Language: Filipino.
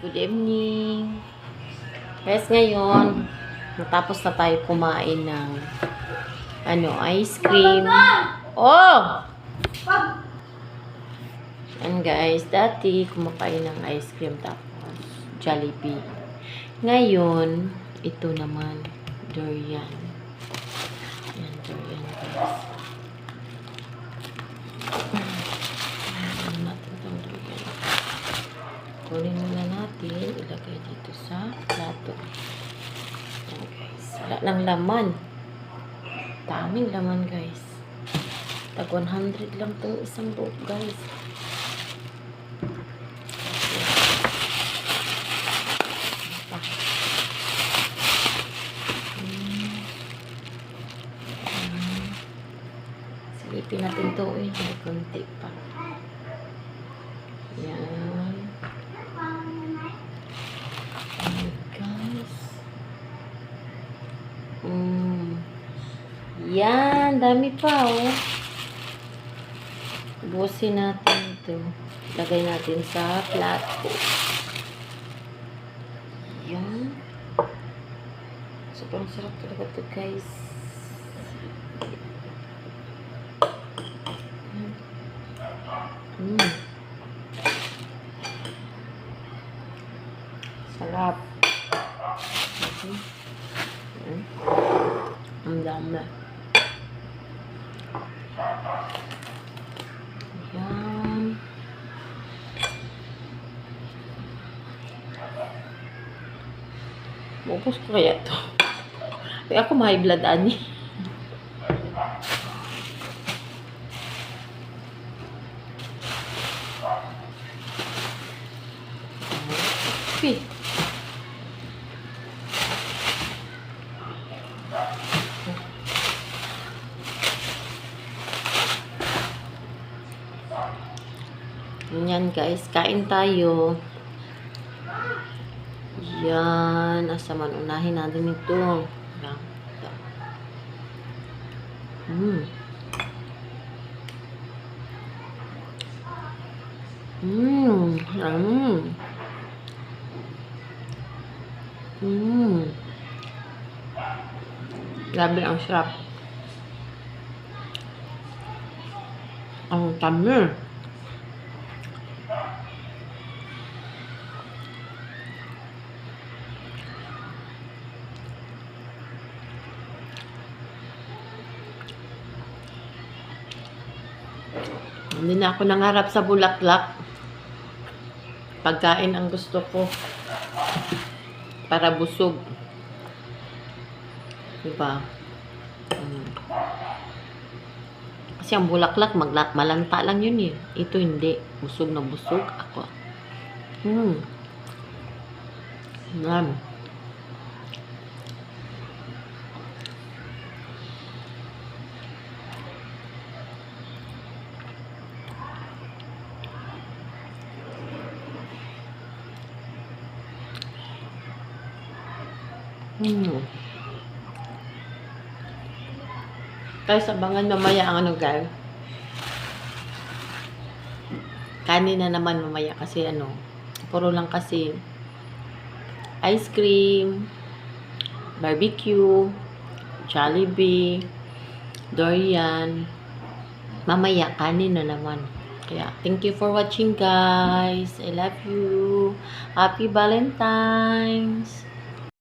Good evening. Guys, ngayon, natapos na tayo kumain ng ano, ice cream. Oh! And guys, dati kumakain ng ice cream tapos Jollibee. Ngayon, ito naman, durian. Yan, durian guys. Ano. Kunin muna natin, ilagay dito sa plato. Yan guys, wala lang laman. Daming laman guys. Tag 100 lang itong isang buok guys. Silipin natin to eh. May konti pa. Yan. Ayan, guys. Mm. Yan, dami pa oh. Busin natin ito. Lagay natin sa plato. Yan. Sobrang sarap talaga ito guys. Mm. Sarap. Mm. Ang dami. Yan. Ubus ko kaya to. Kaya ako may blood ani. Pi. Yan guys, kain tayo. Yan, asa man unahin natin ito. Yan. Mm. Mm. Mm. Mm. Grabe ang sarap. Ang tamis. Hindi na ako nangarap sa bulaklak. Pagkain ang gusto ko. Para busog. Diba? Mm. Kasi ang bulaklak, magla- malanta lang yun eh. Ito hindi. Busog na busog ako. Hmm. Yan. Hmm. Guys, abangan mamaya ang ano guys. Kanin na naman mamaya kasi ano, puro lang kasi ice cream, barbecue, Jollibee, durian. Mamaya kanin na naman. Kaya, thank you for watching guys. I love you. Happy Valentine.